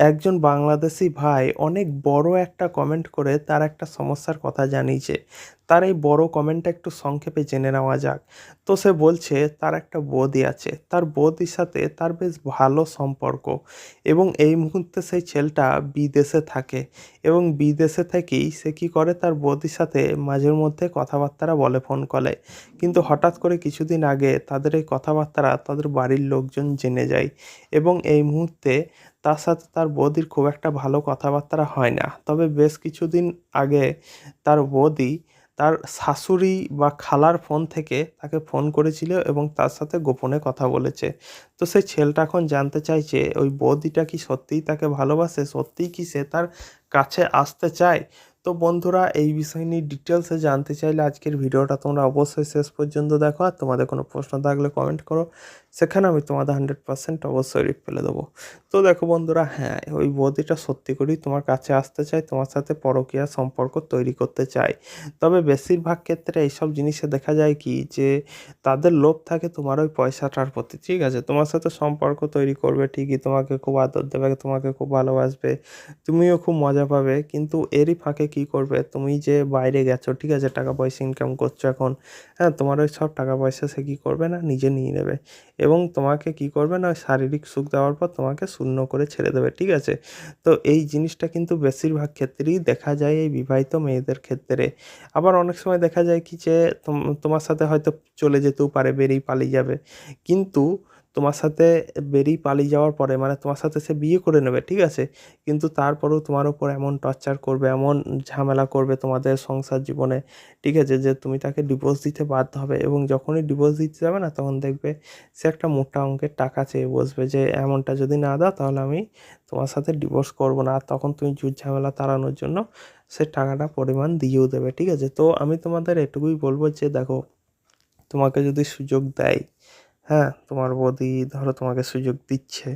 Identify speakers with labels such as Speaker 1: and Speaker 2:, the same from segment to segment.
Speaker 1: একজন বাংলাদেশি ভাই অনেক বড় একটা কমেন্ট করে তার একটা সমস্যার কথা জানিয়েছে। তার এই বড় কমেন্টটা একটু সংক্ষেপে জেনে নেওয়া যাক। তো সে বলছে, তার একটা বৌদি আছে। তার বৌদির সাথে তার বেশ ভালো সম্পর্ক এবং এই মুহূর্তে সেই ছেলেটা বিদেশে থাকে এবং বিদেশে থেকেই সে কী করে, তার বৌদির সাথে মাঝের মধ্যে কথাবার্তারা বলে ফোন কলে কিন্তু হঠাৎ করে কিছুদিন আগে তাদের এই কথাবার্তারা তাদের বাড়ির লোকজন জেনে যায় এবং এই মুহূর্তে তার সাথে তার বৌদির খুব একটা ভালো কথাবার্তা হয় না। তবে বেশ কিছুদিন আগে তার বৌদি তার শাশুড়ি বা খালার ফোন থেকে তাকে ফোন করেছিল এবং তার সাথে গোপনে কথা বলেছে। তো সেই ছেলেটা এখন জানতে চাইছে, ওই বৌদিটা কি সত্যিই তাকে ভালোবাসে? সত্যিই কি সে তার কাছে আসতে চায়? তো বন্ধুরা, এই বিষয় নিয়ে ডিটেলসে জানতে চাইলে আজকের ভিডিওটা তোমরা অবশ্যই শেষ পর্যন্ত দেখো। আর তোমাদের কোনো প্রশ্ন থাকলে কমেন্ট করো। সেখানে আমি তোমাদের হান্ড্রেড পার্সেন্ট অবশ্যই রিপ্লাই দেবো। তো দেখো বন্ধুরা হ্যাঁ ওই বদিটা সত্যি করেই তোমার কাছে আসতে চায়, তোমার সাথে পরকীয়া সম্পর্ক তৈরি করতে চায়। তবে বেশিরভাগ ক্ষেত্রে এইসব জিনিসে দেখা যায় কি যে, তাদের লোভ থাকে তোমার ওই পয়সাটার প্রতি, ঠিক আছে? তোমার সাথে সম্পর্ক তৈরি করবে ঠিকই, তোমাকে খুব আদর দেবে, তোমাকে খুব ভালোবাসবে, তুমিও খুব মজা পাবে, কিন্তু এরই ফাঁকে কী করবে? তুমি যে বাইরে গেছো, ঠিক আছে, টাকা পয়সা ইনকাম করছ এখন হ্যাঁ তোমার ওই সব টাকা পয়সা সে কী করবে না? নিজে নিয়ে নেবে। এবং তোমাকে কি করবে না, শারীরিক সুখ দেওয়ার পর তোমাকে শূন্য করে ছেড়ে দেবে, ঠিক আছে? তো এই জিনিসটা কিন্তু বেশিরভাগ ক্ষেত্রেই দেখা যায় এই বিবাহিত মেয়েদের ক্ষেত্রে। আবার অনেক সময় দেখা যায় কি যে তোমার সাথে হয়তো চলে যেতেও পারে, বেরিয়ে পালিয়ে যাবে। কিন্তু তোমার সাথে বেরিয়ে পালিয়ে যাওয়ার পরে মানে তোমার সাথে সে বিয়ে করে নেবে, ঠিক আছে? কিন্তু তারপরেও তোমার উপর এমন টর্চার করবে, এমন ঝামেলা করবে তোমাদের সংসার জীবনে, ঠিক আছে? যে তুমি তাকে ডিভোর্স দিতে বাধ্য হবে এবং যখনই ডিভোর্স দিতে যাবে না, তখন দেখবে সে একটা মোটা অঙ্কের টাকা চেয়ে বসবে যে, এমনটা যদি না দাও, তাহলে আমি তোমার সাথে ডিভোর্স করব না। আর তখন তুমি জুট ঝামেলা তাড়ানোর জন্য সে টাকাটা পরিমাণ দিয়েও দেবে, ঠিক আছে? তো আমি তোমাদের এটুকুই বলব যে, দেখো, তোমাকে যদি সুযোগ দেয় হ্যাঁ তোমার বদি ধরো তোমাকে সুযোগ দিচ্ছে।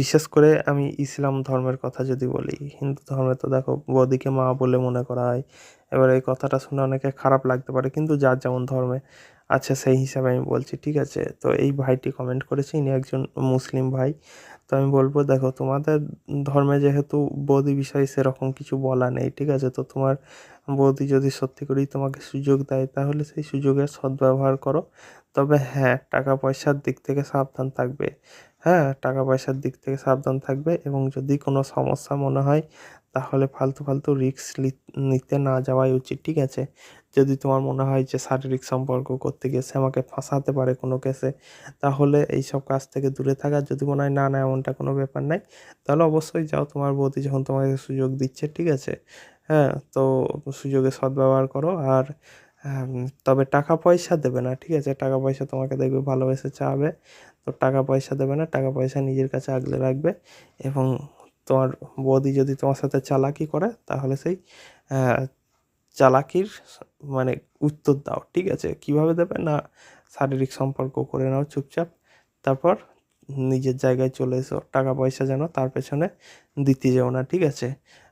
Speaker 1: বিশেষ করে আমি ইসলাম ধর্মের কথা যদি বলি, হিন্দু ধর্মে তো দেখো বদিকে মা বলে মনে করা হয়। এবার এই কথাটা শুনে অনেকে খারাপ লাগতে পারে, কিন্তু যার যেমন ধর্মে আছে সেই হিসাবে আমি বলছি, ঠিক আছে? তো এই ভাইটি কমেন্ট করেছে, ইনি একজন মুসলিম ভাই। তো আমি বলব, দেখো তোমাদের ধর্মে যেহেতু বৌদি বিষয়ে সেরকম কিছু বলা নেই, ঠিক আছে? তো তোমার বৌদি যদি সত্যি করেই তোমাকে সুযোগ দেয়, তাহলে সেই সুযোগের সদ্ব্যবহার করো। তবে হ্যাঁ টাকা পয়সার দিক থেকে সাবধান থাকবে। হ্যাঁ টাকা পয়সার দিক থেকে সাবধান থাকবে এবং যদি কোনো সমস্যা মনে হয়, তাহলে ফালতু ফালতু রিস্ক নিতে না যাওয়াই উচিত, ঠিক আছে? যদি তোমার মনে হয় যে শারীরিক সম্পর্ক করতে গিয়ে সে আমাকে ফাঁসাতে পারে কোনো কেসে, তাহলে এই সব কাজ থেকে দূরে থাকা, যদি মনে হয় না না, এমনটা কোনো ব্যাপার নাই, তাহলে অবশ্যই যাও তোমার বৌদি যখন তোমাকে সুযোগ দিচ্ছে, ঠিক আছে? হ্যাঁ তো সুযোগের সদ্ব্যবহার করো, আর তবে টাকা পয়সা দেবে না, ঠিক আছে? টাকা পয়সা তোমাকে দেখবে ভালোবেসে চাবে। তো টাকা পয়সা দেবে না, টাকা পয়সা নিজের কাছে আগলে রাখবে এবং তোমার বৌদি যদি তোমার সাথে চালাকি করে, তাহলে সেই চালাকির মানে উত্তর দাও, ঠিক আছে? কীভাবে দেবে? না, শারীরিক সম্পর্ক করে নাও চুপচাপ। তারপর নিজের জায়গায় চলে এসো। টাকা পয়সা যেন তার পেছনে দিতে যেও না, ঠিক আছে?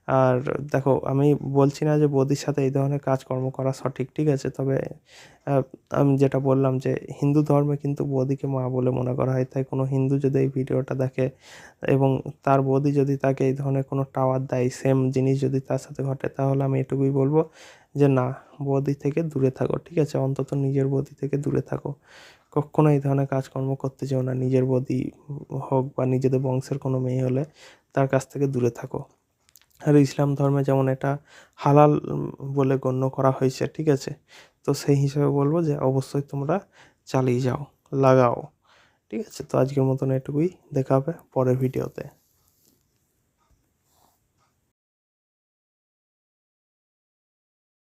Speaker 1: আর দেখো, আমি বলছি না যে বৌদির সাথে এই ধরনের কাজকর্ম করা সঠিক, ঠিক আছে? তবে আমি যেটা বললাম যে হিন্দু ধর্মে কিন্তু বৌদিকে মা বলে মনে করা হয়। তাই কোনো হিন্দু যদি এই ভিডিওটা দেখে এবং তার বৌদি যদি তাকে এই ধরনের কোনো টাওয়ার দেয় সেম জিনিস যদি তার সাথে ঘটে, তাহলে আমি এটুকুই বলব যে না, বৌদি থেকে দূরে থাকো, ঠিক আছে? অন্তত নিজের বৌদি থেকে দূরে থাকো। কখনো এই ধরনের কাজকর্ম করতে চাও না। নিজের বৌদি হোক বা নিজেদের বংশের কোনো মেয়ে হলে তার কাছ থেকে দূরে থাকো। আর ইসলাম ধর্মে যেমন এটা হালাল বলে গণ্য করা হয়েছে, ঠিক আছে? তো সেই হিসাবে বলব যে অবশ্যই তোমরা চালিয়ে যাও, লাগাও, ঠিক আছে? তো আজকের মতন এটুকুই, দেখা হবে পরের ভিডিওতে।